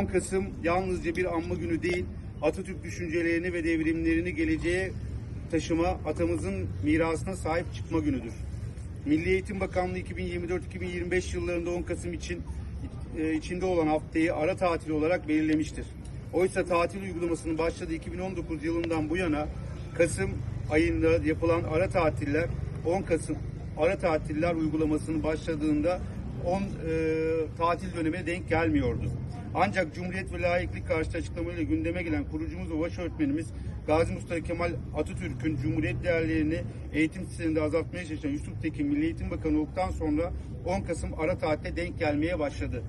10 Kasım yalnızca bir anma günü değil, Atatürk düşüncelerini ve devrimlerini geleceğe taşıma, atamızın mirasına sahip çıkma günüdür. Milli Eğitim Bakanlığı 2024-2025 yıllarında 10 Kasım için e, içinde olan haftayı ara tatil olarak belirlemiştir. Oysa tatil uygulamasının başladığı 2019 yılından bu yana Kasım ayında yapılan ara tatiller 10 Kasım ara tatiller uygulamasının başladığında 10 e, tatil dönemine denk gelmiyordu. Ancak Cumhuriyet ve layıklık karşıtı açıklamalarıyla gündeme gelen kurucumuz ve başöğretmenimiz Gazi Mustafa Kemal Atatürk'ün Cumhuriyet değerlerini eğitim sisteminde azaltmaya çalışan Yusuf Tekin Milli Eğitim Bakanı olduktan sonra 10 Kasım ara tatile denk gelmeye başladı.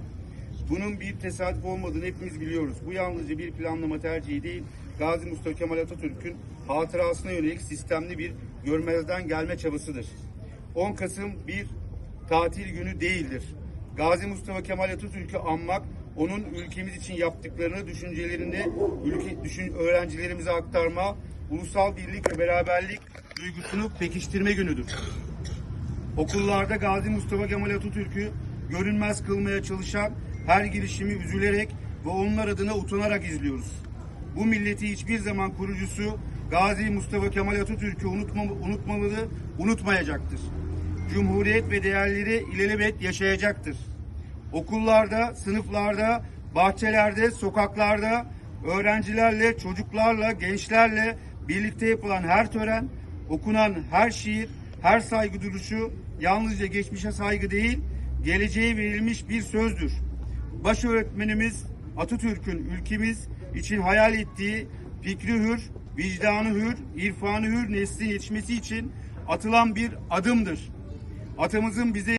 Bunun bir tesadüf olmadığını hepimiz biliyoruz. Bu yalnızca bir planlama tercihi değil, Gazi Mustafa Kemal Atatürk'ün hatırasına yönelik sistemli bir görmezden gelme çabasıdır. 10 Kasım bir tatil günü değildir. Gazi Mustafa Kemal Atatürk'ü anmak, onun ülkemiz için yaptıklarını, düşüncelerini ülke düşün, öğrencilerimize aktarma, ulusal birlik ve beraberlik duygusunu pekiştirme günüdür. Okullarda Gazi Mustafa Kemal Atatürk'ü görünmez kılmaya çalışan her girişimi üzülerek ve onlar adına utanarak izliyoruz. Bu milleti hiçbir zaman kurucusu Gazi Mustafa Kemal Atatürk'ü unutma, unutmamalı, unutmayacaktır. Cumhuriyet ve değerleri ilelebet yaşayacaktır. Okullarda, sınıflarda, bahçelerde, sokaklarda öğrencilerle, çocuklarla, gençlerle birlikte yapılan her tören, okunan her şiir, her saygı duruşu yalnızca geçmişe saygı değil, geleceğe verilmiş bir sözdür. Baş öğretmenimiz Atatürk'ün ülkemiz için hayal ettiği fikri hür, vicdanı hür, irfanı hür neslin yetişmesi için atılan bir adımdır. Atamızın bize